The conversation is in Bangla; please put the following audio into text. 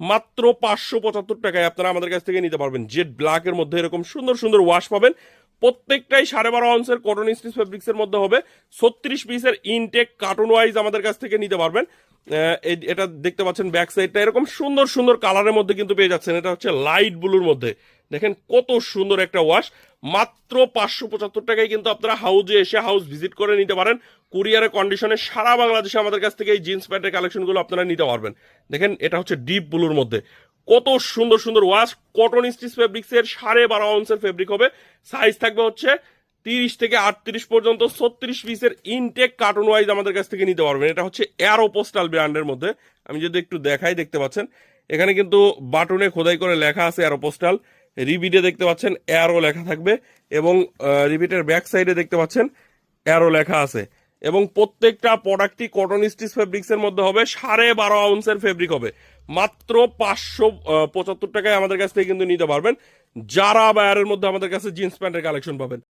মাত্র পাঁচশো পঁচাত্তর টাকায় আপনারা আমাদের কাছ থেকে নিতে পারবেন জেড ব্ল্যাকের মধ্যে এরকম সুন্দর সুন্দর ওয়াশ পাবেন। প্রত্যেকটাই সাড়ে বারো আউন্সের কটন স্টিচ ফেব্রিক্সের মধ্যে হবে। ছত্রিশ পিসের ইনটেক কার্টুন ওয়াইজ আমাদের কাছ থেকে নিতে পারবেন। এটা দেখতে পাচ্ছেন ব্যাক সাইডটা এরকম সুন্দর সুন্দর কালারের মধ্যে কিন্তু পেয়ে যাচ্ছেন। এটা হচ্ছে লাইট ব্লুর মধ্যে। দেখেন কত সুন্দর একটা ওয়াশ মাত্র পাঁচশো পঁচাত্তর টাকায় কিন্তু আপনারা হাউজে এসে হাউস ভিজিট করে নিতে পারেন। কুরিয়ারের কন্ডিশনে সারা বাংলাদেশে আমাদের কাছ থেকে এই জিন্স প্যান্টের কালেকশনগুলো আপনারা নিতে পারবেন। দেখেন, এটা হচ্ছে ডিপ ব্লুর মধ্যে। কত সুন্দর সুন্দর ওয়াশ কটন স্টিচ ফেব্রিক্সের সাড়ে বারো আউন্সের ফেব্রিক হবে। সাইজ থাকবে হচ্ছে তিরিশ থেকে আটত্রিশ পর্যন্ত, ছত্রিশ পিসের ইনটেক কার্টুন ওয়াইজ আমাদের কাছ থেকে নিতে পারবেন। এটা হচ্ছে অ্যারো পোস্টাল ব্র্যান্ডের মধ্যে। আমি যদি একটু দেখাই, দেখতে পাচ্ছেন? এখানে কিন্তু বাটনে খোদাই করে লেখা আছে অ্যারো পোস্টাল রিবিটে দেখতে পাচ্ছেন অ্যারো লেখা থাকবে এবং রিবিটের ব্যাক সাইডে দেখতে পাচ্ছেন অ্যারো লেখা আছে। এবং প্রত্যেকটা প্রোডাক্টই কটন স্টিচ ফেব্রিক্স এর মধ্যে হবে, সাড়ে বারো আউন্সের ফেব্রিক হবে। মাত্র পাঁচশো পঁচাত্তর টাকায় আমাদের কাছ থেকে কিন্তু নিতে পারবেন। যারা বায়ারের মধ্যে আমাদের কাছে জিন্স প্যান্টের কালেকশন পাবেন।